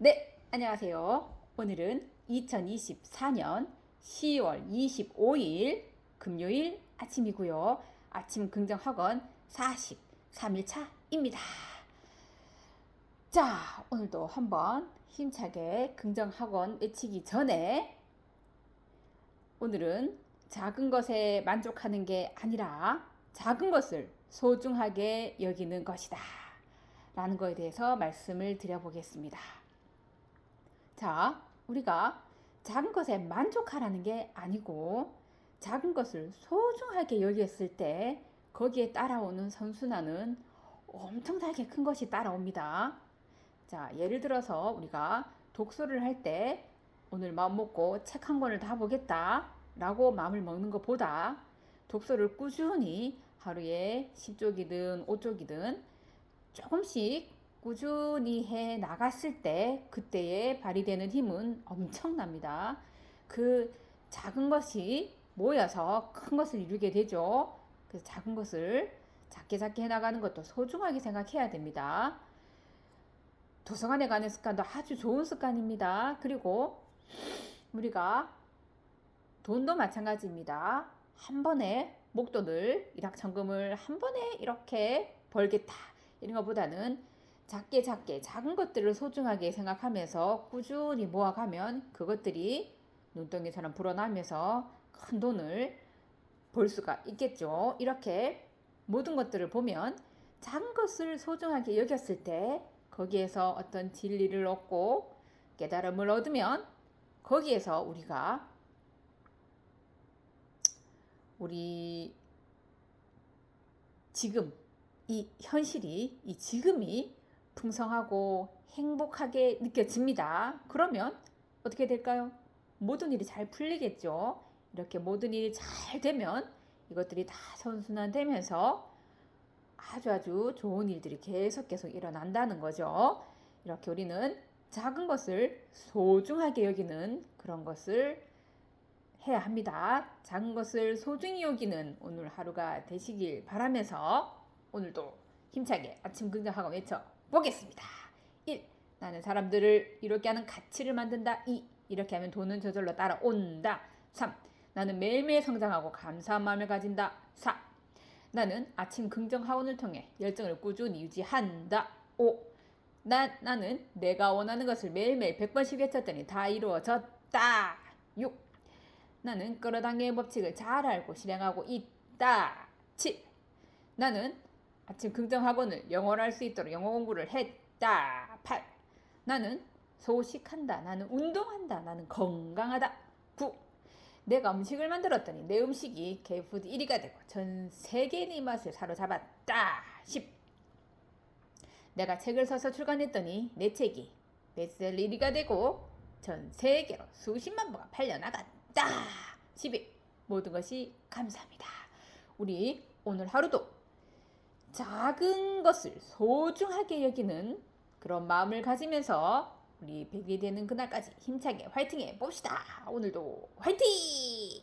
네, 안녕하세요. 오늘은 2024년 10월 25일 금요일 아침이고요. 아침 긍정 학원 43일차입니다. 자, 오늘도 한번 힘차게 긍정 학원 외치기 전에 오늘은 작은 것에 만족하는 게 아니라 작은 것을 소중하게 여기는 것이다. 라는 거에 대해서 말씀을 드려보겠습니다. 자, 우리가 작은 것에 만족하라는 게 아니고 작은 것을 소중하게 여겼을 때 거기에 따라오는 선순환은 엄청나게 큰 것이 따라옵니다. 자, 예를 들어서 우리가 독서를 할 때 오늘 마음 먹고 책 한 권을 다 보겠다 라고 마음을 먹는 것보다 독서를 꾸준히 하루에 10쪽이든 5쪽이든 조금씩 꾸준히 해 나갔을 때 그때에 발휘되는 힘은 엄청납니다. 그 작은 것이 모여서 큰 것을 이루게 되죠. 그래서 작은 것을 작게 작게 해 나가는 것도 소중하게 생각해야 됩니다. 도서관에 가는 습관도 아주 좋은 습관입니다. 그리고 우리가 돈도 마찬가지입니다. 한 번에 목돈을 일확천금을 한 번에 이렇게 벌겠다 이런 것보다는 작게 작게 작은 것들을 소중하게 생각하면서 꾸준히 모아가면 그것들이 눈덩이처럼 불어나면서 큰 돈을 벌 수가 있겠죠. 이렇게 모든 것들을 보면 작은 것을 소중하게 여겼을 때 거기에서 어떤 진리를 얻고 깨달음을 얻으면 거기에서 우리가 우리 지금 이 현실이 이 지금이 풍성하고 행복하게 느껴집니다. 그러면 어떻게 될까요? 모든 일이 잘 풀리겠죠. 이렇게 모든 일이 잘 되면 이것들이 다 선순환되면서 아주 아주 좋은 일들이 계속 계속 일어난다는 거죠. 이렇게 우리는 작은 것을 소중하게 여기는 그런 것을 해야 합니다. 작은 것을 소중히 여기는 오늘 하루가 되시길 바라면서 오늘도 힘차게 아침 긍정하고 외쳐 보겠습니다. 1. 나는 사람들을 이렇게 하는 가치를 만든다. 2. 이렇게 하면 돈은 저절로 따라온다. 3. 나는 매일매일 성장하고 감사한 마음을 가진다. 4. 나는 아침 긍정 하원을 통해 열정을 꾸준히 유지한다. 5. 나, 나는 내가 원하는 것을 매일매일 100번씩 외쳤더니 다 이루어졌다. 6. 나는 끌어당기의 법칙을 잘 알고 실행하고 있다. 7. 나는 아침 긍정 학원을 영어로 할수 있도록 영어 공부를 했다. 8. 나는 소식한다. 나는 운동한다. 나는 건강하다. 9. 내가 음식을 만들었더니 내 음식이 개푸드 1위가 되고 전 세계인의 맛을 사로잡았다. 10. 내가 책을 써서 출간했더니 내 책이 베스트셀러 1위가 되고 전 세계로 수십만 부가 팔려나갔다. 11. 모든 것이 감사합니다. 우리 오늘 하루도 작은 것을 소중하게 여기는 그런 마음을 가지면서 우리 100이 되는 그날까지 힘차게 화이팅 해 봅시다. 오늘도 화이팅!